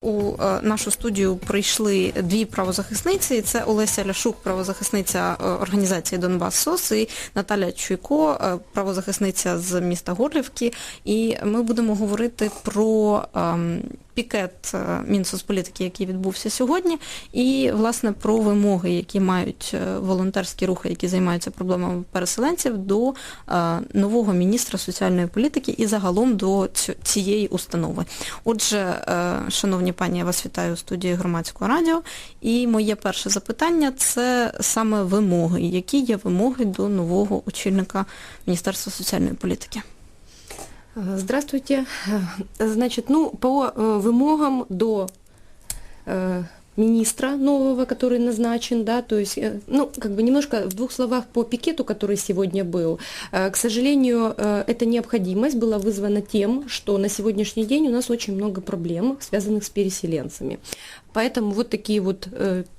У е, нашу студію прийшли дві правозахисниці. Це Олеся Ляшук, правозахисниця е, організації Донбас СОС і Наталя Чуйко, е, правозахисниця з міста Горлівки. І ми будемо говорити про ем, пікет е, Мінсоцполітики, який відбувся сьогодні, і власне про вимоги, які мають е, волонтерські рухи, які займаються проблемами переселенців, до е, нового міністра соціальної політики і загалом до цієї установи. Отже, шановні пані, я вас вітаю у студії громадського радіо. І моє перше запитання це саме вимоги. Які є вимоги до нового очільника Міністерства соціальної політики? Здравствуйте. Значит, ну, по э, вымогам до э, министра нового, который назначен, да, то есть, э, ну, как бы немножко в двух словах по пикету, который сегодня был. К сожалению, эта необходимость была вызвана тем, что на сегодняшний день у нас очень много проблем, связанных с переселенцами. Поэтому вот такие вот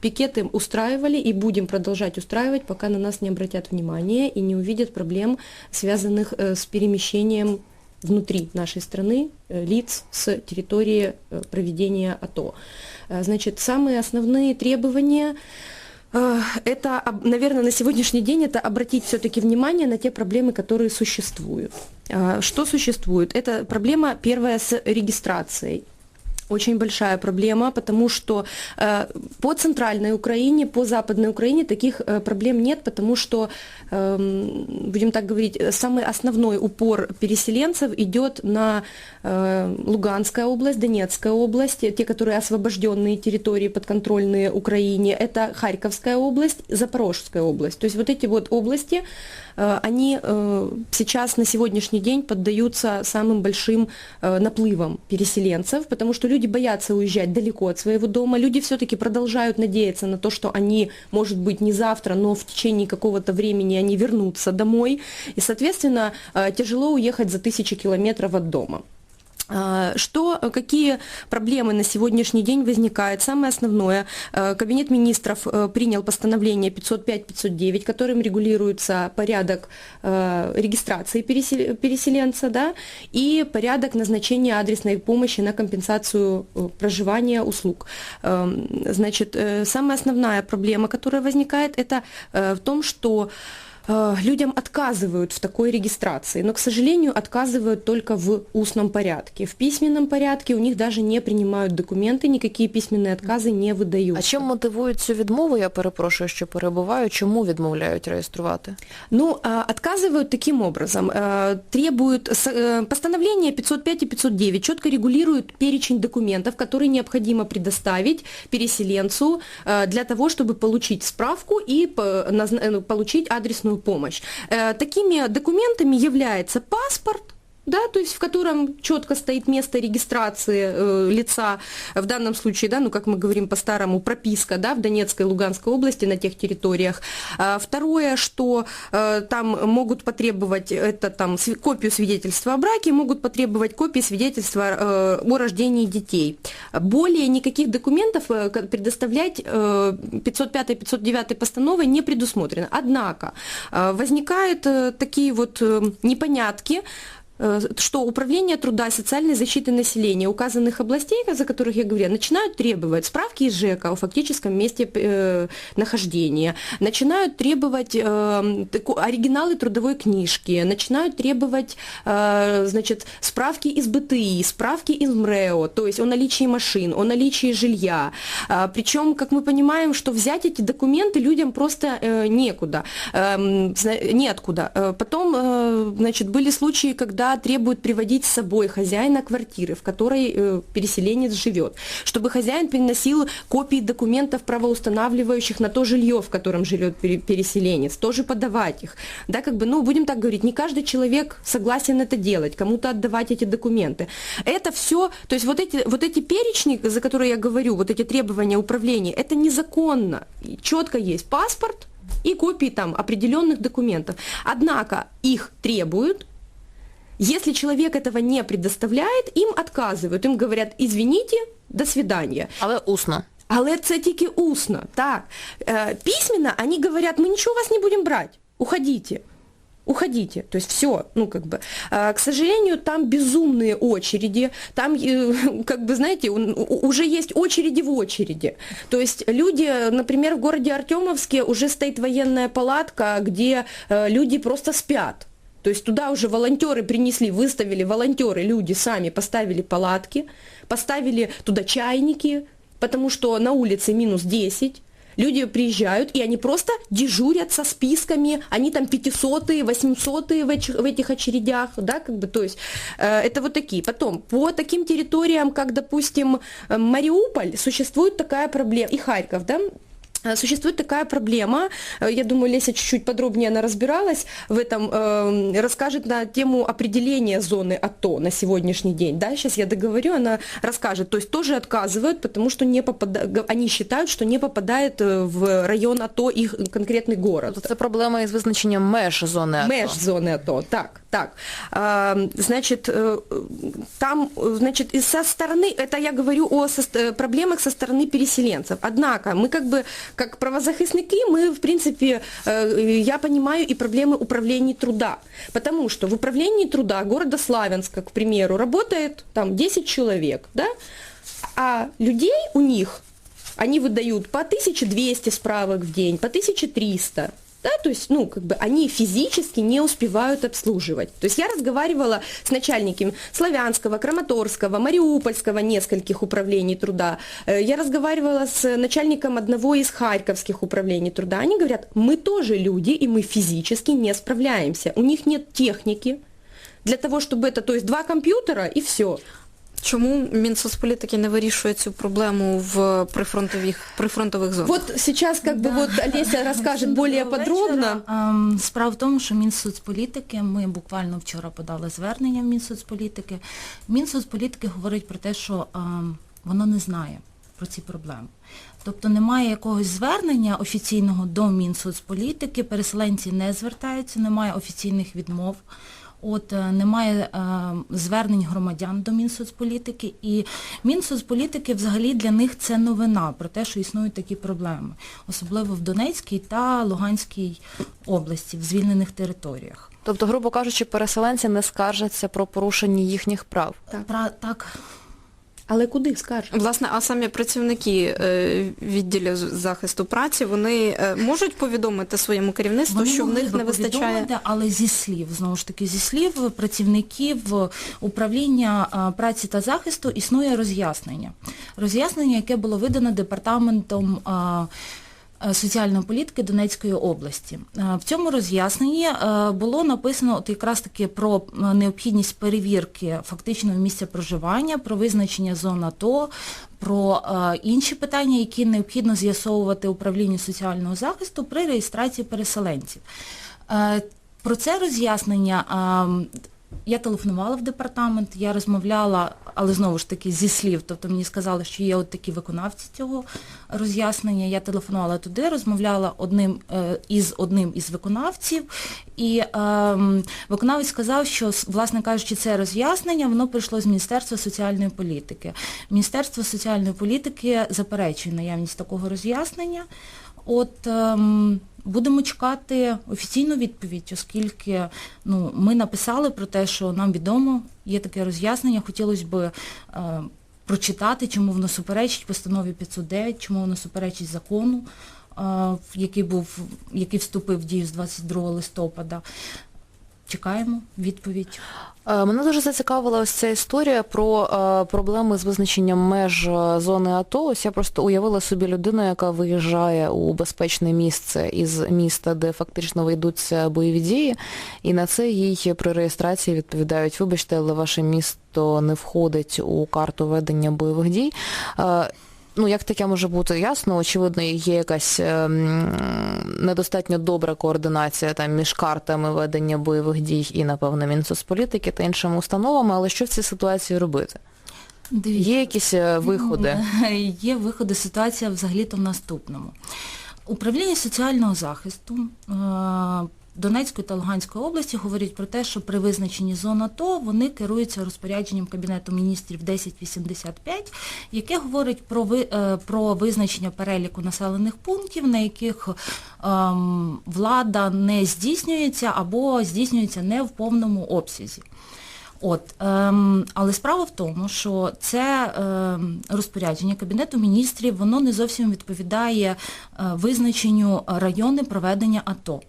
пикеты устраивали и будем продолжать устраивать, пока на нас не обратят внимания и не увидят проблем, связанных с перемещением внутри нашей страны э, лиц с территории э, проведения АТО. Э, Значит, самые основные требования э, это, об- наверное, на сегодняшний день это обратить все-таки внимание на те проблемы, которые существуют. Э, Что существует? Это проблема первая с регистрацией. Очень большая проблема, потому что э, по центральной Украине, по западной Украине таких э, проблем нет, потому что, эм, будем так говорить, э, самый основной упор переселенцев идет на э, Луганская область, Донецкая область, те, которые освобожденные территории подконтрольные Украине, это Харьковская область, Запорожская область. То есть вот эти вот области, э, они э, сейчас на сегодняшний день поддаются самым большим э, наплывам переселенцев, потому что люди боятся уезжать далеко от своего дома, люди все-таки продолжают надеяться на то, что они, может быть, не завтра, но в течение какого-то времени они вернутся домой, и, соответственно, э, тяжело уехать за тысячи километров от дома. А, Что, э, какие проблемы на сегодняшний день возникают? Самое основное, э, Кабинет министров э, принял постановление 505-509, которым регулируется порядок э, регистрации пересел- переселенца да, и порядок назначения адресной помощи на компенсацию э, проживания услуг. Эм, Значит, э, самая основная проблема, которая возникает, это э, в том, что э, людям отказывают в такой регистрации, но, к сожалению, отказывают только в устном порядке. В письменном порядке у них даже не принимают документы, никакие письменные отказы не выдаются. А чим мотивують цю відмову, я перепрошую, що перебуваю, чому відмовляють реєструвати? Ну, а, отказывают таким образом. э, Требуют с- э, постановление 505 и 509 четко регулирует перечень документов, которые необходимо предоставить переселенцу э, для того, чтобы получить справку и по- назна- э, получить адресную помощь. Э, Такими документами является паспорт, да, то есть в котором четко стоит место регистрации э, лица, в данном случае, да, ну как мы говорим по-старому, прописка, да, в Донецкой и Луганской области на тех территориях. А, второе, что э, там могут потребовать, это там сви- копию свидетельства о браке, могут потребовать копии свидетельства э, о рождении детей. Более никаких документов э, предоставлять э, 505-509 постановой не предусмотрено. Однако э, возникают э, такие вот э, непонятки, что Управление труда и социальной защиты населения указанных областей, за которых я говорю, начинают требовать справки из ЖЭКа о фактическом месте э, нахождения, начинают требовать э, оригиналы трудовой книжки, начинают требовать э, значит, справки из БТИ, справки из МРЭО, то есть о наличии машин, о наличии жилья. А, Причем, как мы понимаем, что взять эти документы людям просто э, некуда, эм, зна- неоткуда. Э, Потом, э, значит, были случаи, когда требуют приводить с собой хозяина квартиры, в которой э, переселенец живет, чтобы хозяин приносил копии документов правоустанавливающих на то жилье, в котором живет пере- переселенец, тоже подавать их. Да, как бы, ну, будем так говорить, не каждый человек согласен это делать, кому-то отдавать эти документы. Это все, то есть вот эти, вот эти перечни, за которые я говорю, вот эти требования управления, это незаконно. Четко есть паспорт и копии там определенных документов. Однако их требуют, если человек этого не предоставляет, им отказывают, им говорят, извините, до свидания. Але усно. Але це тільки усно, так. Е, письменно они говорят, мы ничего у вас не будем брать, уходите. уходите. То есть все, ну как бы. А, К сожалению, там безумные очереди, там, э, как бы, знаете, уже есть очереди в очереди. То есть люди, например, в городе Артемовске уже стоит военная палатка, где э, люди просто спят. То есть туда уже волонтеры принесли, выставили волонтеры, люди сами поставили палатки, поставили туда чайники, потому что на улице минус 10. Люди приезжают, и они просто дежурят со списками, они там 500-е, 800-е в, эч- в этих очередях, да, как бы, то есть э, это вот такие. Потом, по таким территориям, как, допустим, э, Мариуполь, существует такая проблема, и Харьков, да, Существует такая проблема, э, я думаю, Леся чуть-чуть подробнее она разбиралась в этом, э, расскажет на тему определения зоны АТО на сегодняшний день, да, сейчас я договорю, она расскажет, то есть тоже отказывают, потому что не попада... они считают, что не попадает э, в район АТО их конкретный город. Тобто це проблема із визначенням меж зони АТО. Меж зоны АТО, так, Так. А, значит, э, там, значит, со стороны, это я говорю о э, проблемах со стороны переселенцев. Однако мы как бы, как правозахисники, мы, в принципе, э, я понимаю и проблемы управления труда. Потому что в управлении труда города Славянска, к примеру, работает там 10 человек, да, а людей у них они выдают по 1200 справок в день, по 1300. Да, то есть, ну, как бы они физически не успевают обслуживать. То есть я разговаривала с начальниками Славянского, Краматорского, Мариупольского нескольких управлений труда. Э, Я разговаривала с начальником одного из харьковских управлений труда. Они говорят, мы тоже люди, и мы физически не справляемся. У них нет техники для того, чтобы это, то есть два компьютера и все. Чому Мінсоцполітики не вирішує цю проблему в прифронтових, прифронтових зонах? Вот сейчас как бы вот Олеся расскажет более подробно. вечора. Справа в тому, що Мінсоцполітики, ми буквально вчора подали звернення в Мінсоцполітики. Мінсоцполітики говорить про те, що воно не знає про ці проблеми. Тобто немає якогось звернення офіційного до Мінсоцполітики, переселенці не звертаються, немає офіційних відмов. От е, немає е, звернень громадян до Мінсоцполітики, і Мінсоцполітики взагалі для них це новина про те, що існують такі проблеми, особливо в Донецькій та Луганській області, в звільнених територіях. Тобто, грубо кажучи, переселенці не скаржаться про порушення їхніх прав. Так, так, Але куди скажеш? Власне, а самі працівники відділу захисту праці, вони е, можуть повідомити своєму керівництву, Вони що в них не вистачає. але зі слів, знову ж таки, зі слів працівників управління праці та захисту існує роз'яснення. Роз'яснення, яке було видано департаментом е, соціальної політики Донецької області. Е, В цьому роз'ясненні е, було написано от якраз таки про е, необхідність перевірки фактичного місця проживання, про визначення зон АТО, про е, інші питання, які необхідно з'ясовувати управлінню соціального захисту при реєстрації переселенців. Е, Про це роз'яснення ем, я телефонувала в департамент, я розмовляла, але знову ж таки зі слів, тобто мені сказали, що є от такі виконавці цього роз'яснення. Я телефонувала туди, розмовляла одним е, із одним із виконавців, і ем, виконавець сказав, що, власне кажучи, це роз'яснення, воно прийшло з Міністерства соціальної політики. Міністерство соціальної політики заперечує наявність такого роз'яснення. От ем, будемо чекати офіційну відповідь, оскільки ну, ми написали про те, що нам відомо, є таке роз'яснення, хотілося б е, прочитати, чому воно суперечить постанові 509, чому воно суперечить закону, е, який був, який вступив в дію з 22 листопада. Чекаємо відповідь. Е, Мене дуже зацікавила ось ця історія про е, проблеми з визначенням меж е, зони АТО. Ось я просто уявила собі людину, яка виїжджає у безпечне місце із міста, де фактично ведуться бойові дії, і на це їй при реєстрації відповідають, вибачте, але ваше місто не входить у карту ведення бойових дій. Е, Ну, як таке може бути ясно, очевидно, є якась ем, недостатньо добра координація там між картами ведення бойових дій і, напевно, Мінсоцполітики та іншими установами, але що в цій ситуації робити? Дивіться. Є якісь е, виходи? Є виходи. Ситуація взагалі-то в наступному. Управління соціального захисту е, Донецької та Луганської області говорять про те, що при визначенні зон АТО вони керуються розпорядженням Кабінету міністрів 1085, яке говорить про, е, про визначення переліку населених пунктів, на яких ем, влада не здійснюється або здійснюється не в повному обсязі. От, ем, але справа в тому, що це ем, розпорядження Кабінету міністрів, воно не зовсім відповідає е, визначенню райони проведення АТО.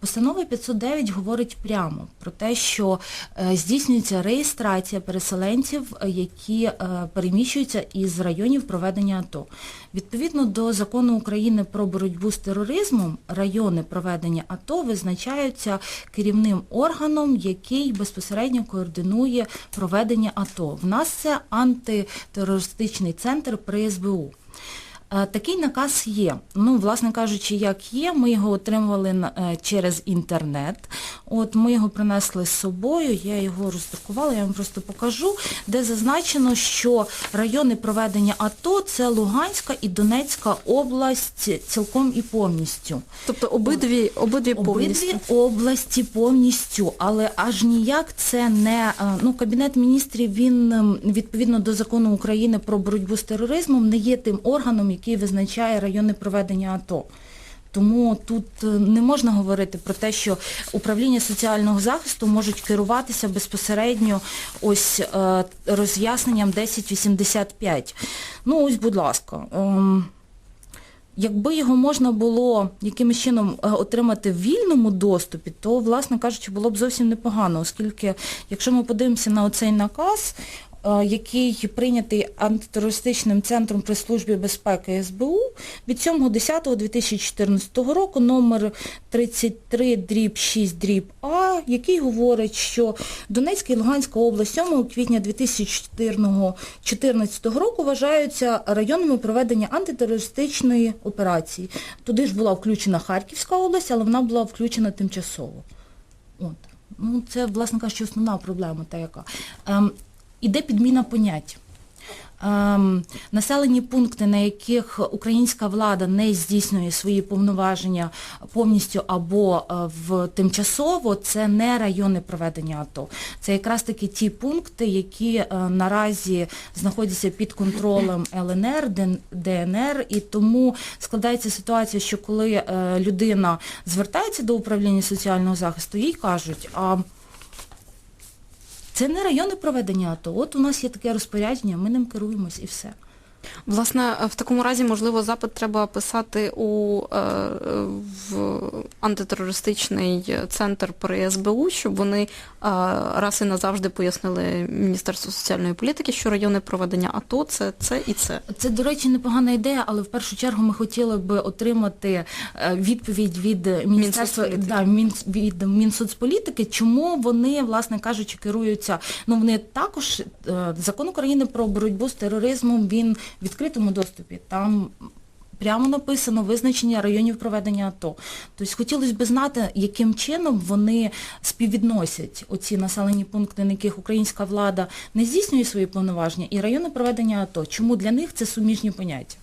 Постанова 509 говорить прямо про те, що е, здійснюється реєстрація переселенців, які е, переміщуються із районів проведення АТО. Відповідно до закону України про боротьбу з тероризмом, райони проведення АТО визначаються керівним органом, який безпосередньо координує проведення АТО. В нас це антитерористичний центр при СБУ. Е, Такий наказ є. Ну, власне кажучи, як є, ми його отримували е, через інтернет. От ми його принесли з собою, я його роздрукувала, я вам просто покажу, де зазначено, що райони проведення АТО це Луганська і Донецька область цілком і повністю. Тобто обидві, обидві повністю. Обидві області повністю, але аж ніяк це не е, ну Кабінет міністрів. Він ем, відповідно до закону України про боротьбу з тероризмом не є тим органом, який визначає райони проведення АТО. Тому тут е, не можна говорити про те, що управління соціального захисту можуть керуватися безпосередньо ось е, роз'ясненням 1085. Ну ось, будь ласка. ем, Якби його можна було якимось чином е, отримати в вільному доступі, то, власне кажучи, було б зовсім непогано, оскільки, якщо ми подивимося на оцей наказ, який прийнятий антитерористичним центром при службі безпеки СБУ від 7.10.2014 року, номер 33 дріб 6 дріб А, який говорить, що Донецька і Луганська область 7 квітня 2014 року вважаються районами проведення антитерористичної операції. Туди ж була включена Харківська область, але вона була включена тимчасово. От. Ну, це, власне кажучи, основна проблема та яка. Ем, іде підміна понять. Ем, населені пункти, на яких українська влада не здійснює свої повноваження повністю або е, в тимчасово, це не райони проведення АТО. Це якраз таки ті пункти, які е, наразі знаходяться під контролем ЛНР, ДНР, і тому складається ситуація, що коли е, людина звертається до управління соціального захисту, їй кажуть, а це не райони проведення АТО. От у нас є таке розпорядження, ми ним керуємось і все. Власне, в такому разі, можливо, запит треба писати у е, в антитерористичний центр при СБУ, щоб вони е, раз і назавжди пояснили Міністерству соціальної політики, що райони проведення АТО це це і це. Це, до речі, непогана ідея, але в першу чергу ми хотіли би отримати е, відповідь від Міністерства да, Мін, від Мінсоцполітики, чому вони, власне кажучи, керуються. Ну вони також е, закон України про боротьбу з тероризмом, він в відкритому доступі. Там прямо написано визначення районів проведення АТО. Тобто хотілося б знати, яким чином вони співвідносять оці населені пункти, на яких українська влада не здійснює свої повноваження, і райони проведення АТО. Чому для них це суміжні поняття?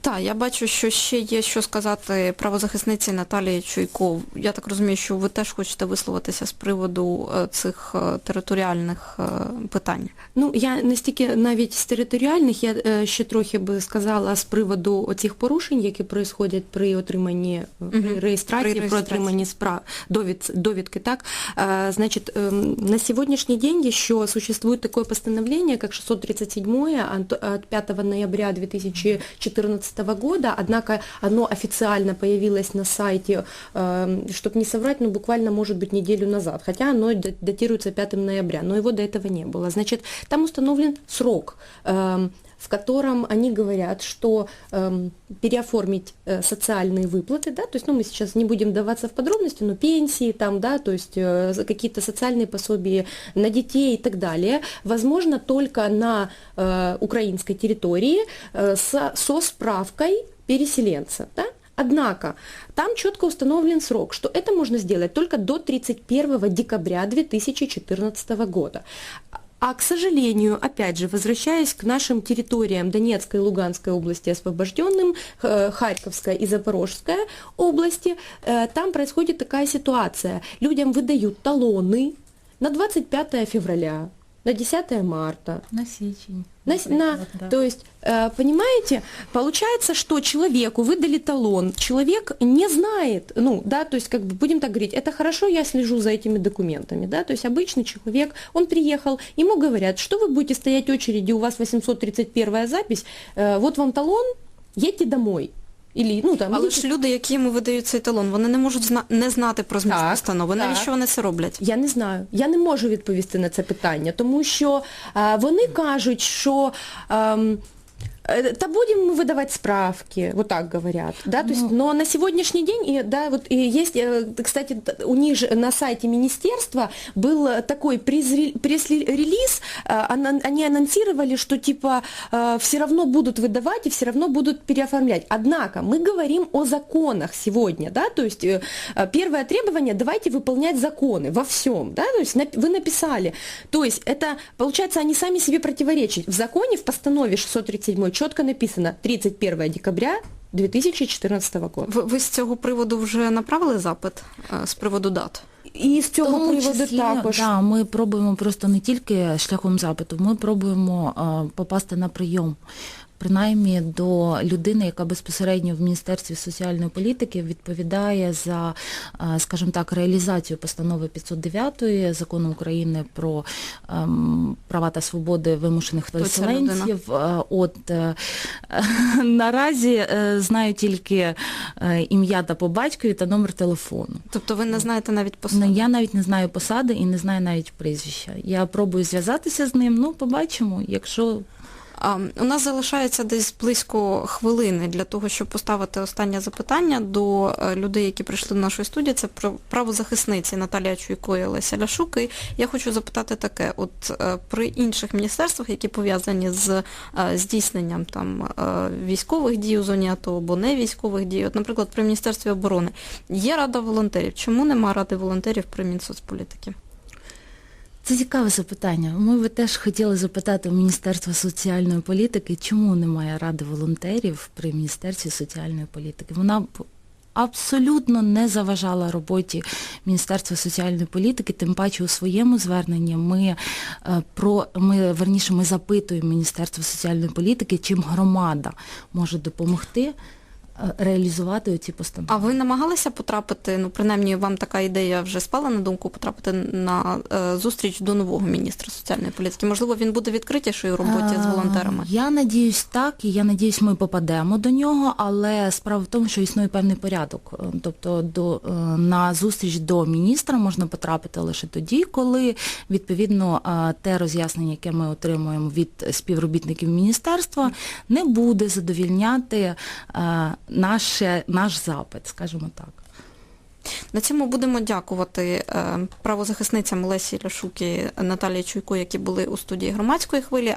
Так, я бачу, що ще є що сказати правозахисниці Наталії Чуйко. Я так розумію, що ви теж хочете висловитися з приводу е, цих е, територіальних е, питань. Ну, я не стільки навіть з територіальних, я ще трохи би сказала з приводу оцих порушень, які происходять при отриманні при реєстрації, При при отриманні справ, довід, довідки. Так? Е, Значит, на сегодняшний день еще существует такое постановление, как 637 от от 5 ноября 2014 года, однако оно официально появилось на сайте, чтобы не соврать, ну буквально может быть неделю назад, хотя оно д- датируется 5 ноября, но его до этого не было. Значит, там установлен срок, эм, в котором они говорят, что эм, переоформить э, социальные выплаты, да, то есть, ну, мы сейчас не будем даваться в подробности, но пенсии там, да, то есть э, какие-то социальные пособия на детей и так далее, возможно только на э, украинской территории э, со, со справкой переселенца, да, Однако там четко установлен срок, что это можно сделать только до 31 декабря 2014 года. А, к сожалению, опять же, возвращаясь к нашим территориям Донецкой и Луганской области освобожденным, э, Харьковской и Запорожской области, э, там происходит такая ситуация. Людям выдают талоны на 25 февраля, на 10 марта, На січень. на, с- на- наприклад, да. то есть, э, понимаете, получается, что человеку выдали талон, человек не знает, ну, да, то есть, как бы, будем так говорить, это хорошо, я слежу за этими документами, да, то есть, обычный человек, он приехал, ему говорят, что вы будете стоять в очереди, у вас 831 запись, э, вот вам талон, едьте домой. Или, ну, там, Але ж люди, які йому видають цей талон, вони не можуть зна- не знати про зміст Так, постанови. так. Навіщо вони це роблять? Я не знаю. Я не можу відповісти на це питання, тому що е, вони кажуть, що е, та будемо ми видавати справки, вот так говорят, да, то есть, но на сегодняшний день, и, да, вот и есть, э, кстати, у них же на сайте министерства был э, такой пресс-ре- пресс-релиз, э, они анонсировали, что типа все равно будут выдавать и все равно будут переоформлять. Однако мы говорим о законах сегодня, да, то есть э, э, первое требование, давайте выполнять законы во всем, да, то есть вы написали, то есть это, получается, они сами себе противоречат. В законе, в постанове 637 четко написано 31 декабря 2014 року. Ви, ви з цього приводу вже направили запит е, з приводу дат? І з цього тому приводу числі, також. Да, ми пробуємо просто не тільки шляхом запиту, ми пробуємо а, попасти на прийом. Принаймні до людини, яка безпосередньо в Міністерстві соціальної політики відповідає за, скажімо так, реалізацію постанови 509 закону України про ем, права та свободи вимушених переселенців. Е, От е, наразі е, знаю тільки е, ім'я та по батькові та номер телефону. Тобто ви не знаєте навіть? Ну, я навіть не знаю посади і не знаю навіть прізвища. Я пробую зв'язатися з ним, ну побачимо, якщо у нас залишається десь близько хвилини для того, щоб поставити останнє запитання до е, людей, які прийшли до нашої студії. Це правозахисниці Наталія Чуйко і Олеся Ляшук. І я хочу запитати таке: от е, при інших міністерствах, які пов'язані з е, здійсненням там військових дій у зоні АТО або не військових дій, от, наприклад, при Міністерстві оборони є рада волонтерів. Чому нема ради волонтерів при Мінсоцполітики? Це цікаве запитання. Ми би теж хотіли запитати у Міністерства соціальної політики, чому немає ради волонтерів при Міністерстві соціальної політики. Вона абсолютно не заважала роботі Міністерства соціальної політики, тим паче у своєму зверненні ми е, про ми верніше ми запитуємо Міністерство соціальної політики, чим громада може допомогти реалізувати ці постанови. А ви намагалися потрапити, ну принаймні вам така ідея вже спала на думку потрапити на е, зустріч до нового міністра соціальної політики? Можливо, він буде відкритіший у роботі з волонтерами? Я надіюсь так, і я надіюсь, ми попадемо до нього, але справа в тому, що існує певний порядок. Е, Тобто до, е, на зустріч до міністра можна потрапити лише тоді, коли відповідно е, те роз'яснення, яке ми отримуємо від співробітників міністерства, не буде задовільняти е, наше, наш запит, скажімо так. На цьому будемо дякувати е, правозахисницям Лесі Ляшук і Наталії Чуйко, які були у студії громадської хвилі.